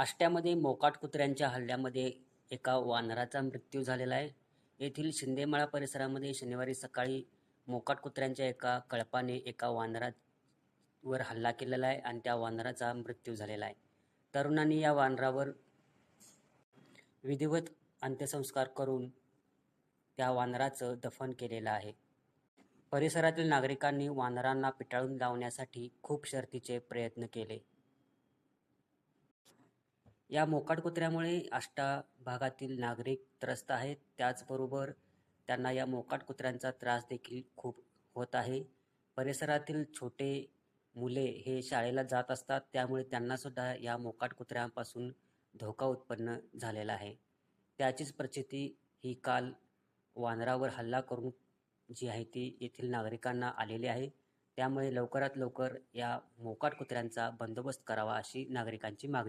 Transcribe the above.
आष्ट्यामध्ये मोकाट कुत्र्यांच्या हल्ल्यामध्ये एका वानराचा मृत्यू झालेला आहे. येथील शिंदेमाळा परिसरामध्ये शनिवारी सकाळी मोकाट कुत्र्यांच्या एका कळपाने एका वानरावर हल्ला केलेला आहे आणि त्या वानराचा मृत्यू झालेला आहे. तरुणांनी या वानरावर विधिवत अंत्यसंस्कार करून त्या वानराचं दफन केलेलं आहे. परिसरातील नागरिकांनी वानरांना पिटाळून लावण्यासाठी खूप शर्तीचे प्रयत्न केले. या मोकाट कुत्र्यामुळे आष्टा भागातील नागरिक त्रस्त आहेत. त्याचबरोबर त्यांना या मोकाट कुत्र्यांचा त्रास देखील खूप होत आहे. परिसरातील छोटे मुले हे शाळेला जात असतात. त्यामुळे त्यांनासुद्धा या मोकाट कुत्र्यांपासून धोका उत्पन्न झालेला आहे. त्याचीच प्रचिती ही काल वानरावर हल्ला करून जी आहे ती येथील नागरिकांना आलेली आहे. त्यामुळे लवकरात लवकर या मोकाट कुत्र्यांचा बंदोबस्त करावा अशी नागरिकांची मागणी